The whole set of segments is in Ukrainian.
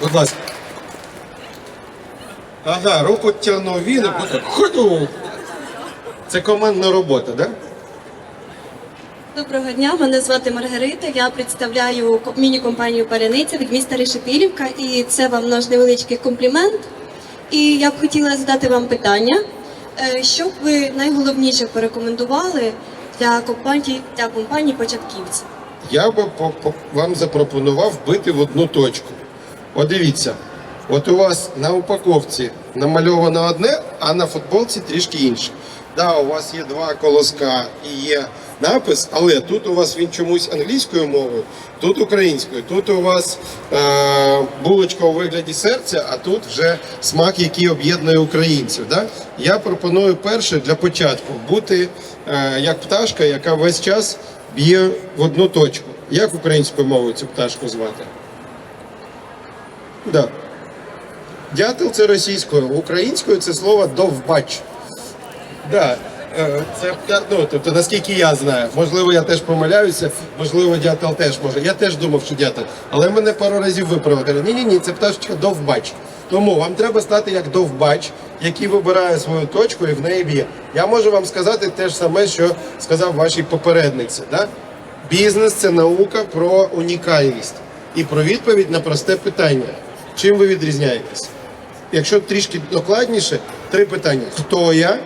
Будь ласка. Ага, руку тягнув він, а потім ходу. Це командна робота, так? Да? Доброго дня, мене звати Маргарита. Я представляю міні-компанію Паляниця від міста Решетилівка, і це вам наш невеличкий комплімент. І я б хотіла задати вам питання, е, що б ви найголовніше порекомендували для компаній для компаній початківців? Я по- вам запропонував бити в одну точку. От дивіться, от у вас на упаковці намальовано одне, а на футболці трішки інше. Да, у вас є два колоска і є напис, але тут у вас він чомусь англійською мовою, тут українською. Тут у вас е, булочка у вигляді серця, а тут вже смак, який об'єднує українців. Да? Я пропоную перше для початку бути е, як пташка, яка весь час б'є в одну точку. Як українською мовою цю пташку звати? Да. Дятел це російською, українською це слово довбач. Да. е, Це ну, тобто, наскільки я знаю, можливо, я теж помиляюся, можливо, дятел теж може. Я теж думав, що дятел. Але мене пару разів виправили. Ні, ні, ні, це пташечка довбач. Тому вам треба стати як довбач, який вибирає свою точку і в неї б'є. Я можу вам сказати те ж саме, що сказав вашій попередниці. Да? Бізнес це наука про унікальність і про відповідь на просте питання. Чим ви відрізняєтесь? Якщо трішки докладніше, три питання: хто я,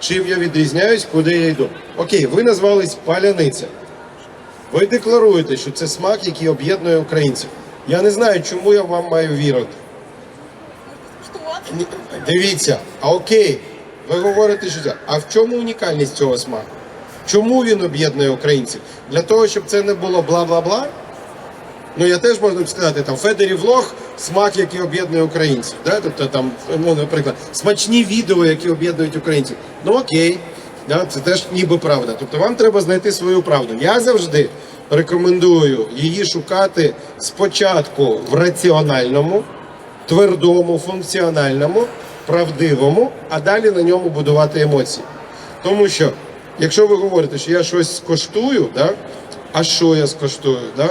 чим я відрізняюсь, куди я йду. Окей, ви назвались паляниця. Ви декларуєте, що це смак, який об'єднує українців. Я не знаю, чому я вам маю вірити. Ні, Дивіться, а окей, ви говорите, що це. А в чому унікальність цього смаку? Чому він об'єднує українців? Для того, щоб це не було бла-бла-бла. Ну я теж можу сказати, там Федерів Влог, смак, який об'єднує українців. Да? Тобто там, ну, наприклад, смачні відео, які об'єднують українців. Ну окей, да? це теж ніби правда. Тобто вам треба знайти свою правду. Я завжди рекомендую її шукати спочатку в раціональному, твердому, функціональному, правдивому, а далі на ньому будувати емоції. Тому що, якщо ви говорите, що я щось скоштую, да? а що я скоштую? Да?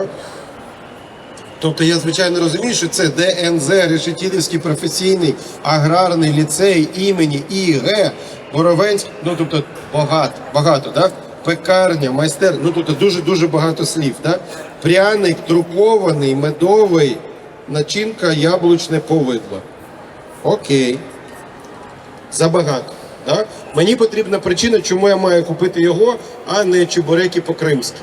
Тобто я звичайно розумію, що це ДНЗ, Решетілівський професійний аграрний ліцей імені ІГ, Боровенськ, ну тобто багато, багато, да? пекарня, майстер, ну тобто дуже-дуже багато слів. Да? Пряник, друкований, медовий, начинка, яблучне повидло. Окей. Забагато. Да? Мені потрібна причина, чому я маю купити його, а не чебуреки по-кримськи.